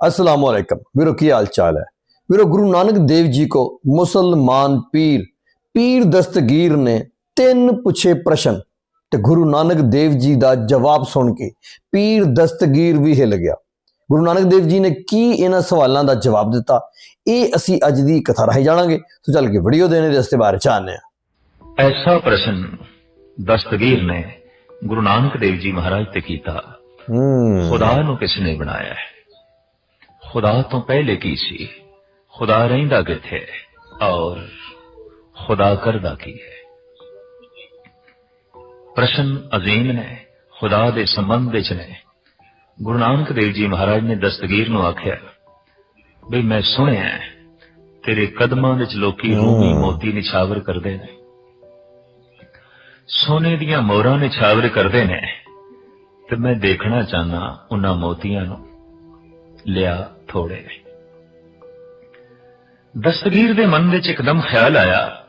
अस्सलाम वालेकुम ਵੀਰੋ ਕੀ ਹਾਲ ਚਾਲ ਹੈ ਵੀਰੋ ਗੁਰੂ ਨਾਨਕ ਦੇਵ ਜੀ ਕੋ ਮੁਸਲਮਾਨ ਪੀਰ ਪੀਰ ਦਸਤਗੀਰ ਨੇ ਤਿੰਨ ਪੁੱਛੇ ਪ੍ਰਸ਼ਨ ਤੇ ਗੁਰੂ ਨਾਨਕ ਦੇਵ ਜੀ ਦਾ ਜਵਾਬ ਸੁਣ ਕੇ ਪੀਰ ਦਸਤਗੀਰ ਵੀ ਹਿੱਲ ਗਿਆ ਗੁਰੂ ਨਾਨਕ ਦੇਵ ਜੀ ਨੇ ਕੀ ਇਹਨਾਂ ਸਵਾਲਾਂ ਦਾ ਜਵਾਬ ਦਿੱਤਾ ਇਹ ਅਸੀਂ ਅੱਜ ਦੀ ਕਥਾ ਰਾਹੀਂ ਜਾਣਾਂਗੇ ਸੋ ਚੱਲ ਕੇ ਵੀਡੀਓ ਦੇਣੇ ਦੇ ਰਸਤੇ ਬਾਰੇ ਜਾਣਦੇ ਹਾਂ ਐਸਾ ਪ੍ਰਸ਼ਨ ਦਸਤਗੀਰ ਨੇ ਗੁਰੂ ਨਾਨਕ ਦੇਵ ਜੀ ਮਹਾਰਾਜ ਤੇ ਕੀਤਾ ਹੂੰ ਖੁਦਾ ਨੂੰ ਕਿਸ ਨੇ ਬਣਾਇਆ ਹੈ ਖੁਦਾ ਤੋਂ ਪਹਿਲੇ ਕੀ ਸੀ? ਖੁਦਾ ਰਹਿੰਦਾ ਕਿੱਥੇ? ਔਰ ਖੁਦਾ ਕਰਦਾ ਕੀ ਹੈ? ਪ੍ਰਸ਼ਨ ਅਜ਼ੀਮ ਨੇ ਖੁਦਾ ਦੇ ਸੰਬੰਧ ਵਿੱਚ ਨੇ। ਗੁਰੂ ਨਾਨਕ ਦੇਵ ਜੀ ਮਹਾਰਾਜ ਨੇ ਦਸਤਗੀਰ ਨੂੰ ਆਖਿਆ ਵੀ ਮੈਂ ਸੁਣਿਆ ਤੇਰੇ ਕਦਮਾਂ ਵਿੱਚ ਲੋਕੀ ਰੂਮੀ ਮੋਤੀ ਨਿਛਾਵਰ ਕਰਦੇ ਨੇ। ਸੋਨੇ ਦੀਆਂ ਮੋਹਰਾਂ ਨਿਛਾਵਰ ਕਰਦੇ ਨੇ। ਤੇ ਮੈਂ ਦੇਖਣਾ ਚਾਹਨਾ ਉਹਨਾਂ ਮੋਤੀਆਂ ਨੂੰ ਲਿਆ ਥੋੜੇ। ਨੇ ਦਸਤਗੀਰ ਦੇ ਮਨ ਵਿੱਚ ਇੱਕਦਮ ਖਿਆਲ ਆਇਆ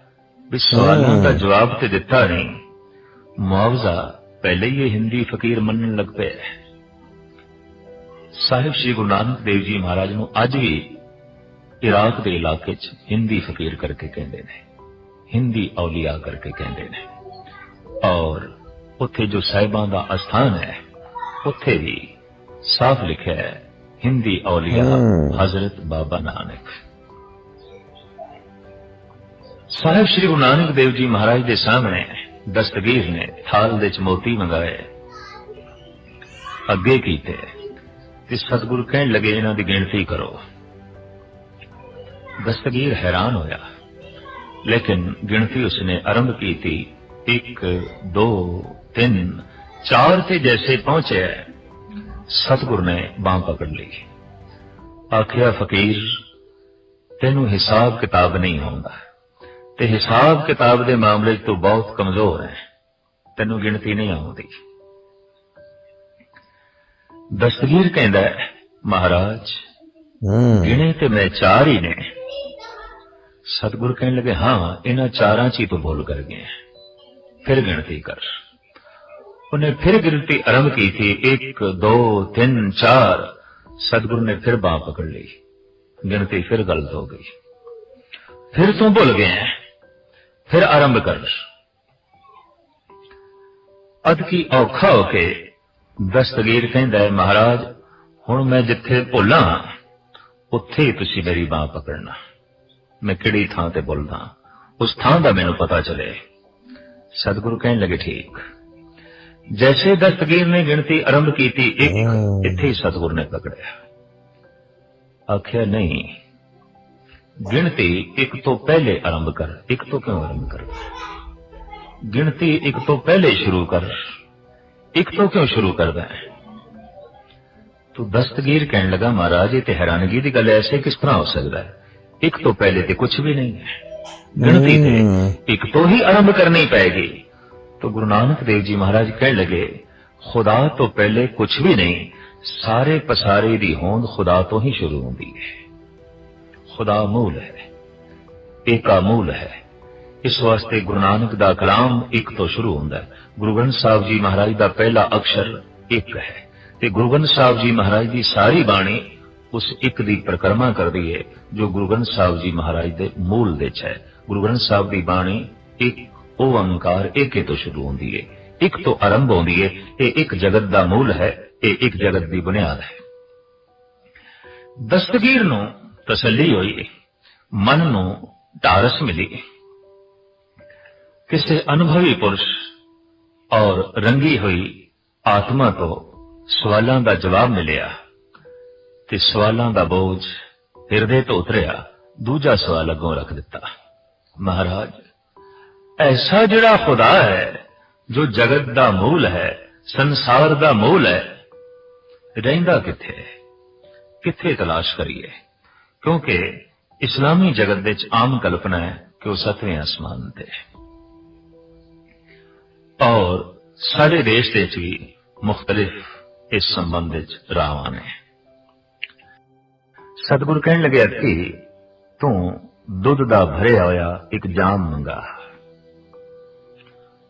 ਵੀ ਸਵਾਲਾਂ ਦਾ ਜਵਾਬ ਤੇ ਦਿੱਤਾ ਨਹੀਂ। ਮੁਆਵਜ਼ਾ ਪਹਿਲੇ ਹੀ ਹਿੰਦੀ ਫਕੀਰ ਮੰਨਣ ਲੱਗ ਪਿਆ ਸਾਹਿਬ ਸ੍ਰੀ ਗੁਰੂ ਨਾਨਕ ਦੇਵ ਜੀ ਮਹਾਰਾਜ ਨੂੰ ਅੱਜ ਵੀ ਇਰਾਕ ਦੇ ਇਲਾਕੇ 'ਚ ਹਿੰਦੀ ਫਕੀਰ ਕਰਕੇ ਕਹਿੰਦੇ ਨੇ, ਹਿੰਦੀ ਔਲੀਆ ਕਰਕੇ ਕਹਿੰਦੇ ਨੇ। ਔਰ ਉੱਥੇ ਜੋ ਸਾਹਿਬਾਂ ਦਾ ਅਸਥਾਨ ਹੈ, ਉੱਥੇ ਵੀ ਸਾਫ਼ ਲਿਖਿਆ ਹੈ ਔਲੀਆ ਹਮ। ਹਜ਼ਰਤ ਬਾਬਾ ਨਾਨਕ ਸਾਹਿਬ ਸ੍ਰੀ ਗੁਰੂ ਨਾਨਕ ਦੇਵ ਜੀ ਮਹਾਰਾਜ ਦੇ ਸਾਹਮਣੇ ਦਸਤਗੀਰ ਨੇ ਥਾਲ ਦੇ ਚ ਮੋਤੀ ਮੰਗਾਏ ਅੱਗੇ ਕੀਤੇ ਤੇ ਸਤਿਗੁਰੂ ਕਹਿਣ ਲੱਗੇ ਇਹਨਾਂ ਦੀ ਗਿਣਤੀ ਕਰੋ ਦਸਤਗੀਰ ਹੈਰਾਨ ਹੋਇਆ ਲੇਕਿਨ ਗਿਣਤੀ ਉਸਨੇ ਆਰੰਭ ਕੀਤੀ 1 2 3 4 ਤੇ ਜੈਸੇ ਪਹੁੰਚੇ ਸਤਿਗੁਰ ਨੇ ਬਾਹ ਪਕੜ ਲਈ। ਆਖਿਆ ਫਕੀਰ ਤੈਨੂੰ ਹਿਸਾਬ ਕਿਤਾਬ ਨਹੀਂ ਆਉਂਦਾ। ਤੇ ਹਿਸਾਬ ਕਿਤਾਬ ਦੇ ਮਾਮਲੇ 'ਚ ਤੂੰ ਬਹੁਤ ਕਮਜ਼ੋਰ ਹੈ। ਤੈਨੂੰ ਗਿਣਤੀ ਨਹੀਂ ਆਉਂਦੀ। ਦਸਤਗੀਰ ਕਹਿੰਦਾ ਹੈ, ਮਹਾਰਾਜ ਗਿਣੇ ਤੇ ਮੈਂ ਚਾਰ ਹੀ ਨੇ। ਸਤਿਗੁਰ ਕਹਿਣ ਲੱਗੇ ਹਾਂ ਇਹਨਾਂ ਚਾਰਾਂ 'ਚ ਹੀ ਤੂੰ ਭੁੱਲ ਕਰ ਗਿਆ। ਫਿਰ ਗਿਣਤੀ ਕਰ। ਉਹਨੇ ਫਿਰ ਗਿਣਤੀ ਆਰੰਭ ਕੀਤੀ 1 2 3 4 ਸਤਿਗੁਰ ਨੇ ਫਿਰ ਬਾਹ ਪਕੜ ਲਈ। ਗਿਣਤੀ ਫਿਰ ਗਲਤ ਹੋ ਗਈ। ਫਿਰ ਤੂੰ ਭੁੱਲ ਗਿਆ ਫਿਰ ਆਰੰਭ ਕਰ ਅਦ ਕੀ ਔਖਾ ਹੋ ਕੇ ਦਸਤਗੀਰ ਕਹਿੰਦਾ ਹੈ, ਮਹਾਰਾਜ, ਹੁਣ ਮੈਂ ਜਿੱਥੇ ਭੁੱਲਾਂ, ਉੱਥੇ ਹੀ ਤੁਸੀਂ ਮੇਰੀ ਬਾਹ ਪਕੜਨਾ। ਮੈਂ ਕਿਹੜੀ ਥਾਂ ਤੇ ਬੋਲਦਾ ਉਸ ਥਾਂ ਦਾ ਮੈਨੂੰ ਪਤਾ ਚਲੇ। ਸਤਿਗੁਰੂ ਕਹਿਣ ਲੱਗੇ, ਠੀਕ। ਜੈਸੇ ਦਸਤਗੀਰ ਨੇ ਗਿਣਤੀ ਆਰੰਭ ਕੀਤੀ ਇੱਕ। ਇੱਥੇ ਸਤਿਗੁਰ ਨੇ ਪਕੜਿਆ ਆਖਿਆ ਨਹੀਂ ਗਿਣਤੀ ਇੱਕ ਤੋਂ ਪਹਿਲੇ ਆਰੰਭ ਕਰ ਇੱਕ ਤੋਂ ਕਿਉਂ ਆਰੰਭ ਕਰ ਗਿਣਤੀ ਇੱਕ ਤੋਂ ਪਹਿਲੇ ਸ਼ੁਰੂ ਕਰ ਇੱਕ ਤੋਂ ਕਿਉਂ ਸ਼ੁਰੂ ਕਰਦਾ ਹੈ ਤੂੰ ਦਸਤਗੀਰ ਕਹਿਣ ਲੱਗਾ ਮਹਾਰਾਜ ਇਹ ਤੇ ਹੈਰਾਨਗੀ ਦੀ ਗੱਲ ਐਸੇ ਕਿਸ ਤਰ੍ਹਾਂ ਹੋ ਸਕਦਾ ਹੈ ਇੱਕ ਤੋਂ ਪਹਿਲੇ ਤੇ ਕੁਝ ਵੀ ਨਹੀਂ ਹੈ ਗਿਣਤੀ। ਤੇ ਇੱਕ ਤੋਂ ਹੀ ਆਰੰਭ ਕਰਨੀ ਪਏਗੀ तो गुरु नानक देव जी महाराज कह लगे खुदा तो पहले कुछ भी नहीं सारे पसारे दी होंद खुदा तो ही शुरू होती है खुदा मूल है एका मूल है इस वास्ते गुरु नानक दा कलाम एक तो शुरू होंदा है गुरु ग्रंथ साहब जी महाराज दा पहला अक्षर एक है ते गुरु ग्रंथ साहब जी महाराज दी सारी बाणी उस एक दी परिक्रमा करदी है जो गुरु ग्रंथ साहब जी महाराज दे मूल ਦੇ ਚ ਹੈ ਗੁਰੂ ਗ੍ਰੰਥ ਸਾਹਿਬ ਦੀ ਬਾਣੀ ਇੱਕ ਉਹ ਓੰਕਾਰ ਏਕੇ ਤੋਂ ਸ਼ੁਰੂ ਹੁੰਦੀ ਹੈ ਇੱਕ ਤੋਂ ਆਰੰਭ ਹੁੰਦੀ ਹੈ ਇਹ ਇੱਕ ਜਗਤ ਦਾ ਮੂਲ ਹੈ, ਇਹ ਇੱਕ ਜਗਤ ਦੀ ਬੁਨਿਆਦ ਹੈ। ਦਸਤਗੀਰ ਨੂੰ ਤਸੱਲੀ ਹੋਈ ਮਨ ਨੂੰ ਢਾਰਸ ਮਿਲੀ ਕਿਸੇ ਅਨੁਭਵੀ ਪੁਰਸ਼ ਔਰ ਰੰਗੀ ਹੋਈ ਆਤਮਾ ਤੋਂ ਸਵਾਲਾਂ ਦਾ ਜਵਾਬ ਮਿਲਿਆ ਤੇ ਸਵਾਲਾਂ ਦਾ ਬੋਝ ਹਿਰਦੇ ਤੋਂ ਉਤਰਿਆ, ਦੂਜਾ ਸਵਾਲ ਅੱਗੋਂ ਰੱਖ ਦਿੱਤਾ, ਮਹਾਰਾਜ ਐਸਾ ਜਿਹੜਾ ਖੁਦਾ ਹੈ ਜੋ ਜਗਤ ਦਾ ਮੂਲ ਹੈ ਸੰਸਾਰ ਦਾ ਮੂਲ ਹੈ ਰਹਿੰਦਾ ਕਿੱਥੇ ਹੈ ਕਿੱਥੇ ਤਲਾਸ਼ ਕਰੀਏ ਕਿਉਂਕਿ ਇਸਲਾਮੀ ਜਗਤ ਵਿੱਚ ਆਮ ਕਲਪਨਾ ਹੈ ਕਿ ਉਹ ਸਤਵੇਂ ਅਸਮਾਨ ਤੇ ਹੈ ਔਰ ਸਾਡੇ ਦੇਸ਼ ਦੇ ਵਿੱਚ ਵੀ ਮੁxtਲਿਫ ਇਸ ਸੰਬੰਧ ਵਿੱਚ ਰਾਵਾਂ ਨੇ ਸਤਿਗੁਰ ਕਹਿਣ ਲੱਗਿਆ ਕਿ ਤੂੰ ਦੁੱਧ ਦਾ ਭਰਿਆ ਹੋਇਆ ਇੱਕ ਜਾਮ ਮੰਗਾ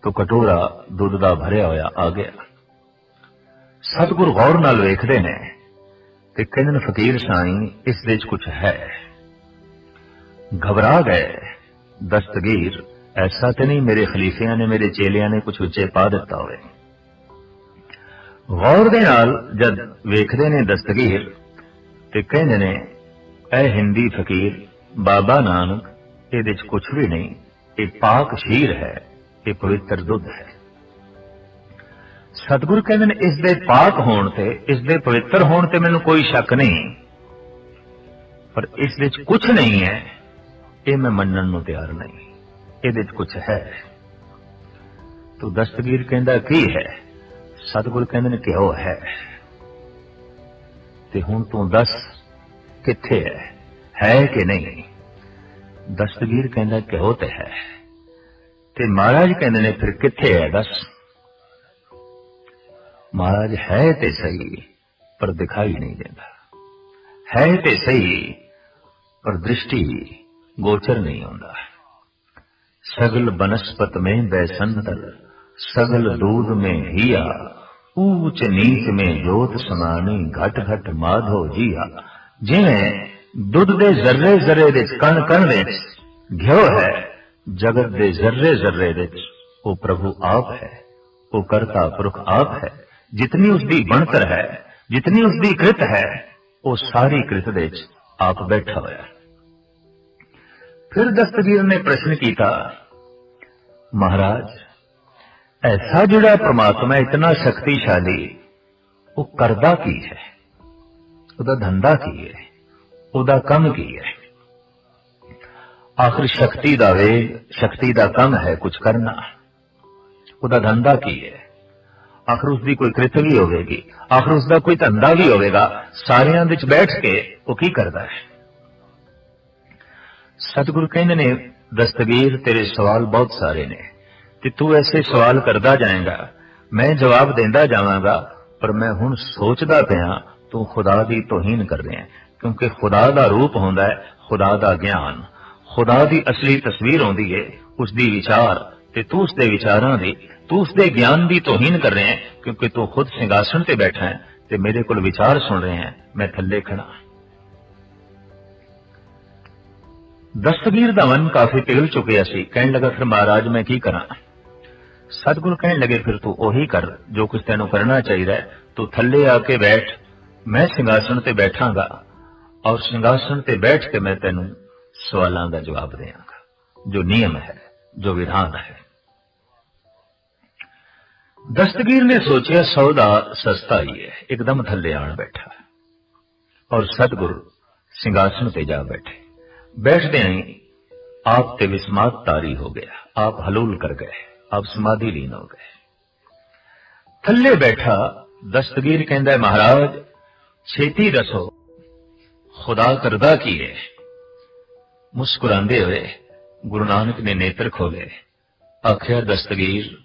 ਤੋ ਕਟੋਰਾ ਦੁੱਧ ਦਾ ਭਰਿਆ ਹੋਇਆ ਆ ਗਿਆ। ਸਤਿਗੁਰ ਗੌਰ ਨਾਲ ਵੇਖਦੇ ਨੇ ਤੇ ਕਹਿੰਦੇ ਨੇ, ਫਕੀਰ ਸਾਈਂ, ਇਸ ਦੇ ਵਿੱਚ ਕੁਝ ਹੈ। ਘਬਰਾ ਗਏ। ਦਸਤਗੀਰ, ਐਸਾ ਤੇ ਨਹੀਂ, ਮੇਰੇ ਖਲੀਫਿਆਂ ਨੇ, ਮੇਰੇ ਚੇਲਿਆਂ ਨੇ ਕੁਝ ਉੱਚੇ ਪਾ ਦਿੱਤਾ ਹੋਵੇ। ਗੌਰ ਦੇ ਨਾਲ ਜਦ ਵੇਖਦੇ ਨੇ ਦਸਤਗੀਰ ਤੇ ਕਹਿੰਦੇ ਨੇ ਇਹ ਹਿੰਦੀ ਫਕੀਰ, ਬਾਬਾ ਨਾਨਕ, ਇਹਦੇ ਚ ਕੁਝ ਵੀ ਨਹੀਂ, ਇਹ ਪਾਕ ਸ਼ੀਰ ਹੈ। ਇਹ ਪਵਿੱਤਰ ਦੁੱਧ ਹੈ। ਸਤਿਗੁਰੂ ਕਹਿੰਦੇ ਨੇ, ਇਸ ਦੇ ਪਾਕ ਹੋਣ ਤੇ, ਇਸ ਦੇ ਪਵਿੱਤਰ ਹੋਣ ਤੇ ਮੈਨੂੰ ਕੋਈ ਸ਼ੱਕ ਨਹੀਂ। ਪਰ ਇਸ ਵਿੱਚ ਕੁਝ ਨਹੀਂ ਹੈ, ਇਹ ਮੈਂ ਮੰਨਣ ਨੂੰ ਤਿਆਰ ਨਹੀਂ। ਇਹਦੇ ਵਿੱਚ ਕੁਝ ਹੈ। ਤੋ ਦਸਤਗੀਰ ਕਹਿੰਦਾ, ਕੀ ਹੈ? ਸਤਿਗੁਰ ਕਹਿੰਦੇ ਨੇ ਕਿ ਉਹ ਹੈ। ਤੇ ਹੁਣ ਤੂੰ ਦੱਸ, ਕਿੱਥੇ ਹੈ? ਹੈ ਕਿ ਨਹੀਂ? ਦਸਤਗੀਰ ਕਹਿੰਦਾ ਕਿ ਉਹ ਤੇ ਹੈ। ਤੇ ਮਹਾਰਾਜ ਕਹਿੰਦੇ ਨੇ ਫਿਰ ਕਿੱਥੇ ਹੈ ਦੱਸ ਮਹਾਰਾਜ ਹੈ ਤੇ ਸਹੀ ਪਰ ਦਿਖਾਈ ਨਹੀਂ ਦਿੰਦਾ ਹੈ ਤੇ ਸਹੀ ਪਰ ਦ੍ਰਿਸ਼ਟੀ ਗੋਚਰ ਨਹੀਂ ਹੁੰਦਾ सगल बनस्पत में बैसंतर सगल दूध में हिया ऊंच नीच में जोत समानी घट घट माधो जिया ਜਿਵੇਂ ਦੁੱਧ ਦੇ ਜ਼ਰਰੇ ਜ਼ਰਰੇ ਵਿੱਚ ਕਣ ਕਣ ਵਿੱਚ ਘਿਓ ਹੈ ਜਗਤ ਦੇ ਜ਼ਰਰੇ ਜ਼ਰਰੇ ਵਿੱਚ ਉਹ ਪ੍ਰਭੂ ਆਪ ਹੈ, ਉਹ ਕਰਤਾ ਪੁਰਖ ਆਪ ਹੈ, ਜਿਤਨੀ ਉਸ ਦੀ ਬਣਤਰ ਹੈ, ਜਿਤਨੀ ਉਸ ਦੀ ਕ੍ਰਿਤ ਹੈ, ਉਹ ਸਾਰੀ ਕ੍ਰਿਤ ਦੇ ਵਿੱਚ ਆਪ ਬੈਠਾ ਹੋਇਆ। ਫਿਰ ਦਸਤਵੀਰ ਨੇ ਪ੍ਰਸ਼ਨ ਕੀਤਾ, ਮਹਾਰਾਜ, ਐਸਾ ਜਿਹੜਾ ਪ੍ਰਮਾਤਮਾ ਇਤਨਾ ਸ਼ਕਤੀਸ਼ਾਲੀ, ਉਹ ਕਰਦਾ ਕੀ ਹੈ? ਉਹਦਾ ਧੰਦਾ ਕੀ ਹੈ? ਉਹਦਾ ਕੰਮ ਕੀ ਹੈ? ਆਖਰ ਸ਼ਕਤੀ ਦਾ ਵੇਗ ਸ਼ਕਤੀ ਦਾ ਕੰਮ ਹੈ ਕੁਝ ਕਰਨਾ। ਉਹਦਾ ਧੰਦਾ ਕੀ ਹੈ? ਆਖਰ ਉਸ ਦੀ ਕੋਈ ਕ੍ਰਿਤ ਵੀ ਹੋਵੇਗੀ। ਆਖਰ ਉਸ ਦਾ ਕੋਈ ਧੰਦਾ ਵੀ ਹੋਵੇਗਾ। ਸਾਰਿਆਂ ਵਿੱਚ ਬੈਠ ਕੇ ਉਹ ਕੀ ਕਰਦਾ ਹੈ? ਸਤਿਗੁਰੂ ਕਹਿੰਦੇ ਨੇ, ਦਸਤਗੀਰ, ਤੇਰੇ ਸਵਾਲ ਬਹੁਤ ਸਾਰੇ ਨੇ। ਤੇ ਤੂੰ ਐਸੇ ਸਵਾਲ ਕਰਦਾ ਜਾਏਗਾ। ਮੈਂ ਜਵਾਬ ਦਿੰਦਾ ਜਾਵਾਂਗਾ, ਪਰ ਮੈਂ ਹੁਣ ਸੋਚਦਾ ਪਿਆ, ਤੂੰ ਖੁਦਾ ਦੀ ਤੋਹੀਨ ਕਰ ਰਿਹਾ ਕਿਉਂਕਿ ਖੁਦਾ ਦਾ ਰੂਪ ਹੁੰਦਾ ਹੈ, ਖੁਦਾ ਦਾ ਗਿਆਨ। ਖੁਦਾ ਦੀ ਅਸਲੀ ਤਸਵੀਰ ਆਉਂਦੀ ਹੈ ਉਸ ਦੀ ਵਿਚਾਰ, ਤੇ ਤੂੰ ਉਸ ਦੇ ਵਿਚਾਰਾਂ ਦੀ, ਤੂੰ ਉਸ ਦੇ ਗਿਆਨ ਦੀ ਤੋਹੀਨ ਕਰ ਰਿਹਾ ਹੈ ਕਿਉਂਕਿ ਤੂੰ ਖੁਦ ਸਿੰਘਾਸਣ ਤੇ ਬੈਠਾ ਹੈ ਤੇ ਮੇਰੇ ਕੋਲ ਵਿਚਾਰ ਸੁਣ ਰਹੇ ਹੈ ਮੈਂ ਥੱਲੇ ਖੜਾ ਦਸਤਗੀਰ ਦਾ ਮਨ ਕਾਫੀ ਪਿਘਲ ਚੁੱਕਿਆ ਸੀ, ਕਹਿਣ ਲੱਗਾ, ਫਿਰ ਮਹਾਰਾਜ, ਮੈਂ ਕੀ ਕਰਾਂ? ਸਤਿਗੁਰੂ ਕਹਿਣ ਲੱਗੇ, ਫਿਰ ਤੂੰ ਉਹੀ ਕਰ, ਜੋ ਕੁਝ ਤੈਨੂੰ ਕਰਨਾ ਚਾਹੀਦਾ ਹੈ ਤੂੰ ਥੱਲੇ ਆ ਕੇ ਬੈਠ, ਮੈਂ ਸਿੰਘਾਸਣ ਤੇ ਬੈਠਾਂਗਾ, ਔਰ ਸਿੰਘਾਸਣ ਤੇ ਬੈਠ ਕੇ ਮੈਂ ਤੈਨੂੰ سوالاں کا جواب دیا گا جو نیم ہے، جو ودھان ہے۔ دستگیر نے سوچیا سودا سستا ہی ہے۔ ایک دم تھلے آن بیٹھا۔ اور ستگر سنگاسن پہ جا بیٹھے۔ بیٹھ دیا آپ تے وسمات تاری ہو گیا۔ آپ حلول کر گئے۔ آپ سمادھی لین ہو گئے۔ تھلے بیٹھا۔ دستگیر کہندہ ہے، مہاراج چھتی رسو خدا کردہ کی ہے۔ ਮੁਸਕਰਾਉਂਦੇ ਹੋਏ ਗੁਰੂ ਨਾਨਕ ਨੇ ਨੇਤਰ ਖੋਲੇ ਆਖਿਆ, ਦਸਤਗੀਰ,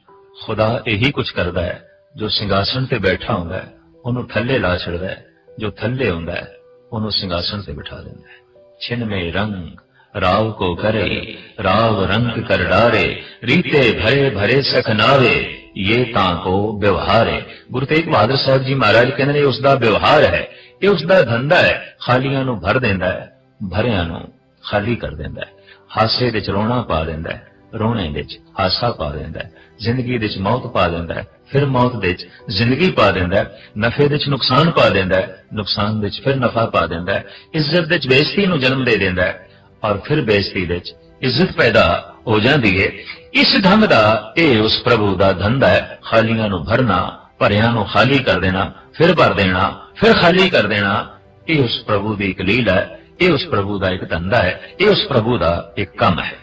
ਖੁਦਾ ਇਹੀ ਕੁਝ ਕਰਦਾ ਹੈ, ਜੋ ਸਿੰਘਾਸਣ ਤੇ ਬੈਠਾ ਹੁੰਦਾ ਹੈ, ਉਹਨੂੰ ਥੱਲੇ ਲਾ ਛੜਦਾ ਹੈ, ਜੋ ਥੱਲੇ ਹੁੰਦਾ ਹੈ, ਉਹਨੂੰ ਸਿੰਘਾਸਣ ਤੇ ਬਿਠਾ ਦਿੰਦਾ ਹੈ। ਛਿਨ ਮੇ ਰੰਗ, ਰਾਵ ਕੋ ਕਰੇ, ਰਾਵ ਰੰਗ ਕਰ ਡਾਰੇ, ਰੀਤੇ ਭਰੇ ਭਰੇ ਸਖਨਾਵੇ ਇਹ ਤਾਂ ਕੋ ਵਿਵਹਾਰ। ਹੈ ਗੁਰੂ ਤੇਗ ਬਹਾਦਰ ਸਾਹਿਬ ਜੀ ਮਹਾਰਾਜ ਕਹਿੰਦੇ ਨੇ ਉਸ ਦਾ ਵਿਵਹਾਰ ਹੈ, ਇਹ ਉਸ ਦਾ ਧੰਦਾ ਹੈ, ਖਾਲੀਆਂ ਨੂੰ ਭਰ ਦਿੰਦਾ ਹੈ, ਭਰਿਆਂ ਨੂੰ ਖਾਲੀ ਕਰ ਦਿੰਦਾ ਹੈ। ਹਾਸੇ ਵਿੱਚ ਰੋਣਾ ਪਾ ਦਿੰਦਾ ਹੈ। ਰੋਣੇ ਵਿੱਚ ਹਾਸਾ ਪਾ ਦਿੰਦਾ ਹੈ। ਜ਼ਿੰਦਗੀ ਵਿੱਚ ਮੌਤ ਪਾ ਦਿੰਦਾ ਹੈ। ਫਿਰ ਮੌਤ ਵਿੱਚ ਜ਼ਿੰਦਗੀ ਪਾ ਦਿੰਦਾ ਹੈ। ਨਫੇ ਵਿੱਚ ਨੁਕਸਾਨ ਪਾ ਦਿੰਦਾ ਹੈ। ਨੁਕਸਾਨ ਵਿੱਚ ਫਿਰ ਨਫਾ ਪਾ ਦਿੰਦਾ ਹੈ। ਇੱਜ਼ਤ ਵਿੱਚ ਬੇਇੱਜ਼ਤੀ ਨੂੰ ਜਨਮ ਦੇ ਦਿੰਦਾ ਹੈ। ਔਰ ਫਿਰ ਬੇਇੱਜ਼ਤੀ ਵਿੱਚ ਇੱਜ਼ਤ ਪੈਦਾ ਹੋ ਜਾਂਦੀ ਹੈ। ਇਸ ਢੰਗ ਦਾ, ਇਹ ਉਸ ਪ੍ਰਭੂ ਦਾ ਧੰਦਾ ਹੈ। ਖਾਲੀਆਂ ਨੂੰ ਭਰਨਾ, ਭਰਿਆਂ ਨੂੰ ਖਾਲੀ ਕਰ ਦੇਣਾ, ਫਿਰ ਭਰ ਦੇਣਾ, ਫਿਰ ਖਾਲੀ ਕਰ ਦੇਣਾ, ਇਹ ਉਸ ਪ੍ਰਭੂ ਦੀ ਇੱਕ ਲੀਲਾ ਹੈ। ਇਹ ਉਸ ਪ੍ਰਭੂ ਦਾ ਇੱਕ ਧੰਦਾ ਹੈ, ਇਹ ਉਸ ਪ੍ਰਭੂ ਦਾ ਇੱਕ ਕੰਮ ਹੈ।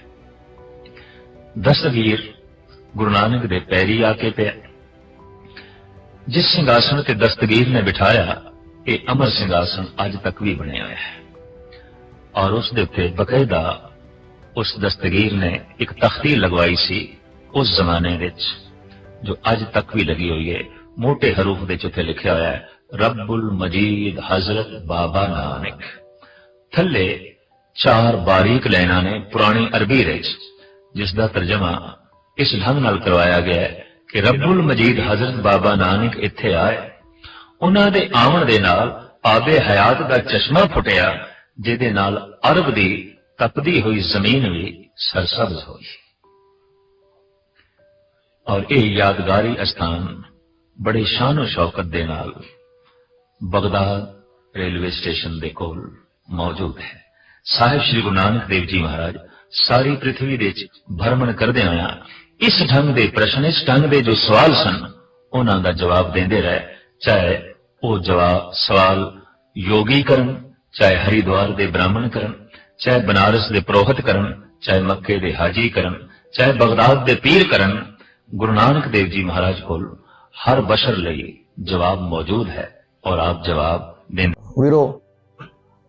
ਦਸਤਗੀਰ ਗੁਰੂ ਨਾਨਕ ਦੇ ਪੈਰੀ ਆ ਕੇ ਪਿਆ। ਜਿਸ ਸਿੰਘਾਸਣ ਤੇ ਦਸਤਗੀਰ ਨੇ ਬਿਠਾਇਆ, ਇਹ ਅਮਰ ਸਿੰਘਾਸਣ ਅੱਜ ਤੱਕ ਵੀ ਬਣਿਆ ਹੋਇਆ ਹੈ। ਔਰ ਉਸ ਦੇ ਉੱਤੇ ਬਕਾਇਦਾ ਉਸ ਦਸਤਗੀਰ ਨੇ ਇੱਕ ਤਖਤੀ ਲਗਵਾਈ ਸੀ ਉਸ ਜ਼ਮਾਨੇ ਵਿੱਚ, ਜੋ ਅੱਜ ਤੱਕ ਵੀ ਲੱਗੀ ਹੋਈ ਹੈ। ਮੋٹے ਹਰੂਫ ਦੇ ਉੱਤੇ ਲਿਖਿਆ ਹੋਇਆ ਹੈ, ਰੱਬੁਲ ਮਜੀਦ ਹਜ਼ਰਤ ਬਾਬਾ ਨਾਨਕ। ਥੱਲੇ ਚਾਰ ਬਾਰੀਕ ਲਾਈਨਾਂ ਨੇ ਪੁਰਾਣੀ ਅਰਬੀ ਵਿੱਚ ਜਿਸ ਦਾ ਤਰਜਮਾ ਇਸ ਢੰਗ ਨਾਲ ਕਰਵਾਇਆ ਗਿਆ ਹੈ ਕਿ ਰੱਬੁਲ ਮਜੀਦ ਹਜ਼ਰਤ ਬਾਬਾ ਨਾਨਕ ਇੱਥੇ ਆਏ। ਉਹਨਾਂ ਦੇ ਆਉਣ ਦੇ ਨਾਲ ਆਬੇ ਹਯਾਤ ਦਾ ਚਸ਼ਮਾ ਫੁੱਟਿਆ, ਜਿਹਦੇ ਨਾਲ ਅਰਬ ਦੀ ਤਪਦੀ ਹੋਈ ਜ਼ਮੀਨ ਵੀ ਸਰਸਬਜ਼ ਹੋਈ। ਔਰ ਇਹ ਯਾਦਗਾਰੀ ਅਸਥਾਨ ਬੜੇ ਸ਼ਾਨੋ ਸ਼ੌਕਤ ਦੇ ਨਾਲ ਬਗਦਾਦ ਰੇਲਵੇ ਸਟੇਸ਼ਨ ਦੇ ਕੋਲ ਮੌਜੂਦ ਹੈ। ਸਾਹਿਬ ਸ੍ਰੀ ਗੁਰੂ ਨਾਨਕ ਦੇਵ ਜੀ ਮਹਾਰਾਜ, ਸਾਰੀ ਪ੍ਰithvi ਦੇ ਵਿੱਚ ਭਰਮਣ ਕਰਦੇ ਆਇਆ ਇਸ ਢੰਗ ਦੇ ਪ੍ਰਸ਼ਨ, ਇਸ ਢੰਗ ਦੇ ਜੋ ਸਵਾਲ ਸਨ, ਉਹਨਾਂ ਦਾ ਜਵਾਬ ਦਿੰਦੇ ਰਹੇ। ਚਾਹੇ ਉਹ ਜਵਾਬ, ਸਵਾਲ ਯੋਗੀ ਕਰਨ, ਚਾਹੇ ਹਰਿਦੁਆਰ ਦੇ ਬ੍ਰਾਹਮਣ ਕਰਨ, ਚਾਹੇ ਬਨਾਰਸ ਦੇ ਪ੍ਰੋਹਤ ਕਰਨ, ਚਾਹੇ ਮੱਕੇ ਦੇ ਹਾਜੀ ਕਰਨ, ਚਾਹੇ ਬਗਦਾਦ ਦੇ ਪੀਰ ਕਰਨ, ਗੁਰੂ ਨਾਨਕ ਦੇਵ ਜੀ ਮਹਾਰਾਜ ਕੋਲ ਹਰ ਬਸ਼ਰ ਲਈ ਜਵਾਬ ਮੌਜੂਦ ਹੈ ਔਰ ਆਪ ਜਵਾਬ ਦਿੰਦੇ ਵੀਰੋ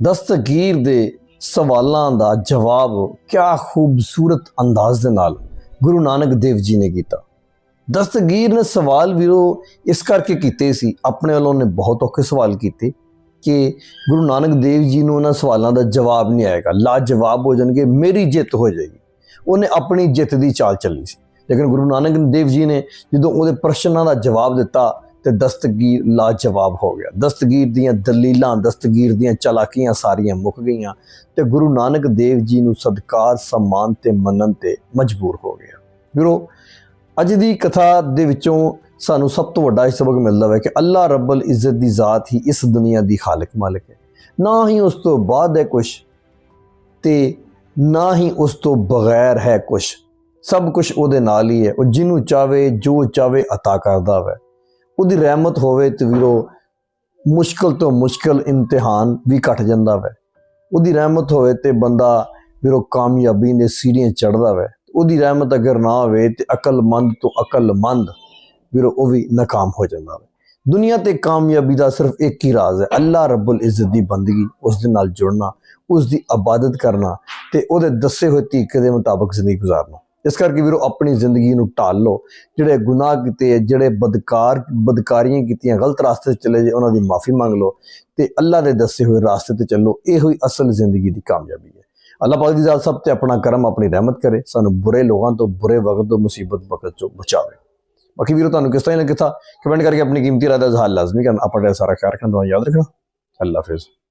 ਦਸਤਗੀਰ ਦੇ ਸਵਾਲਾਂ ਦਾ ਜਵਾਬ ਕਿਆ ਖੂਬਸੂਰਤ ਅੰਦਾਜ਼ ਦੇ ਨਾਲ ਗੁਰੂ ਨਾਨਕ ਦੇਵ ਜੀ ਨੇ ਕੀਤਾ। ਦਸਤਗੀਰ ਨੇ ਸਵਾਲ ਵੀਰੋ ਇਸ ਕਰਕੇ ਕੀਤੇ ਸੀ, ਆਪਣੇ ਵੱਲੋਂ ਨੇ ਬਹੁਤ ਔਖੇ ਸਵਾਲ ਕੀਤੇ ਕਿ ਗੁਰੂ ਨਾਨਕ ਦੇਵ ਜੀ ਨੂੰ ਉਹਨਾਂ ਸਵਾਲਾਂ ਦਾ ਜਵਾਬ ਨਹੀਂ ਆਏਗਾ, ਲਾਜਵਾਬ ਹੋ ਜਾਣਗੇ, ਮੇਰੀ ਜਿੱਤ ਹੋ ਜਾਏਗੀ। ਉਹਨੇ ਆਪਣੀ ਜਿੱਤ ਦੀ ਚਾਲ ਚੱਲੀ ਸੀ। ਲੇਕਿਨ ਗੁਰੂ ਨਾਨਕ ਦੇਵ ਜੀ ਨੇ ਜਦੋਂ ਉਹਦੇ ਪ੍ਰਸ਼ਨਾਂ ਦਾ ਜਵਾਬ ਦਿੱਤਾ ਤੇ ਦਸਤਗੀਰ ਲਾ ਜਵਾਬ ਹੋ ਗਿਆ ਦਸਤਗੀਰ ਦੀਆਂ ਦਲੀਲਾਂ ਦਸਤਗੀਰ ਦੀਆਂ ਚਲਾਕੀਆਂ ਸਾਰੀਆਂ ਮੁੱਕ ਗਈਆਂ ਤੇ ਗੁਰੂ ਨਾਨਕ ਦੇਵ ਜੀ ਨੂੰ ਸਤਕਾਰ ਸਨਮਾਨ ਤੇ ਮੰਨਣ ਤੇ ਮਜਬੂਰ ਹੋ ਗਿਆ ਵੀਰੋ ਅੱਜ ਦੀ ਕਥਾ ਦੇ ਵਿੱਚੋਂ ਸਾਨੂੰ ਸਭ ਤੋਂ ਵੱਡਾ ਇਹ ਸਬਕ ਮਿਲਦਾ ਹੈ ਕਿ ਅੱਲਾ ਰੱਬਲ ਇੱਜ਼ਤ ਦੀ ਜ਼ਾਤ ਹੀ ਇਸ ਦੁਨੀਆ ਦੀ ਖਾਲਕ ਮਾਲਕ ਹੈ ਨਾ ਹੀ ਉਸ ਤੋਂ ਬਾਅਦ ਹੈ ਕੁਝ ਤੇ ਨਾ ਹੀ ਉਸ ਤੋਂ ਬਗੈਰ ਹੈ ਕੁਝ ਸਭ ਕੁਝ ਉਹਦੇ ਨਾਲ ਹੀ ਹੈ ਉਹ ਜਿਹਨੂੰ ਚਾਵੇ ਜੋ ਚਾਵੇ عطا ਕਰਦਾ ਹੈ ਉਹਦੀ ਰਹਿਮਤ ਹੋਵੇ ਤੇ ਵੀਰੋ, ਮੁਸ਼ਕਲ ਤੋਂ ਮੁਸ਼ਕਲ ਇਮਤਿਹਾਨ ਵੀ ਘਟ ਜਾਂਦਾ ਵੈ। ਉਹਦੀ ਰਹਿਮਤ ਹੋਵੇ ਤੇ ਬੰਦਾ ਵੀਰੋ ਕਾਮਯਾਬੀ ਦੇ ਸੀੜੀਆਂ ਚੜਦਾ ਵੈ। ਉਹਦੀ ਰਹਿਮਤ ਅਗਰ ਨਾ ਹੋਵੇ ਤੇ ਅਕਲਮੰਦ ਤੋਂ ਅਕਲਮੰਦ ਵੀਰੋ ਉਹ ਵੀ ਨਾਕਾਮ ਹੋ ਜਾਂਦਾ ਹੈ ਦੁਨੀਆ ਤੇ ਕਾਮਯਾਬੀ ਦਾ ਸਿਰਫ ਇੱਕ ਹੀ ਰਾਜ਼ ਹੈ ਅੱਲਾ ਰੱਬੁਲ ਇੱਜ਼ਤ ਦੀ ਬੰਦਗੀ, ਉਸ ਦੇ ਨਾਲ ਜੁੜਨਾ, ਉਸ ਦੀ ਇਬਾਦਤ ਕਰਨਾ ਤੇ ਉਹਦੇ ਦੱਸੇ ਹੋਏ ਤਰੀਕੇ ਦੇ ਮੁਤਾਬਕ ਜ਼ਿੰਦਗੀ ਗੁਜ਼ਾਰਨਾ। ਇਸ ਕਰਕੇ ਵੀਰੋ ਆਪਣੀ ਜ਼ਿੰਦਗੀ ਨੂੰ ਢਾਲ ਲਓ। ਜਿਹੜੇ ਗੁਨਾਹ ਕੀਤੇ ਜਿਹੜੇ ਬਦਕਾਰ, ਬਦਕਾਰੀਆਂ ਕੀਤੀਆਂ, ਗਲਤ ਰਸਤੇ ਤੇ ਚਲੇ ਜੇ, ਉਹਨਾਂ ਦੀ ਮਾਫੀ ਮੰਗ ਲਓ ਤੇ ਅੱਲਾ ਦੇ ਦੱਸੇ ਹੋਏ ਰਸਤੇ ਤੇ ਚੱਲੋ। ਇਹੋ ਹੀ ਅਸਲ ਜ਼ਿੰਦਗੀ ਦੀ ਕਾਮਯਾਬੀ ਹੈ। ਅੱਲਾ ਪਾਕ ਦੀ ਜ਼ਾਤ ਸਭ ਤੇ ਆਪਣਾ ਕਰਮ, ਆਪਣੀ ਰਹਿਮਤ ਕਰੇ। ਸਾਨੂੰ ਬੁਰੇ ਲੋਕਾਂ ਤੋਂ, ਬੁਰੇ ਵਕਤ ਤੋਂ, ਮੁਸੀਬਤ ਵਕਤ ਤੋਂ ਬਚਾਵੇ। ਬਾਕੀ ਵੀਰੋ, ਤੁਹਾਨੂੰ ਕਿਸ ਤਰ੍ਹਾਂ ਲੱਗਾ ਕਮੈਂਟ ਕਰਕੇ ਆਪਣੀ ਕੀਮਤੀ ਰਾਏ ਦਾ ਇਜ਼ਹਾਰ ਲਾਜ਼ਮੀ ਕਰਨਾ। ਆਪਣਾ ਸਾਰਾ ਖਿਆਲ ਰੱਖਣਾ ਦੁਆ ਯਾਦ ਰੱਖਣਾ। ਅੱਲਾ ਹਾਫਿਜ਼।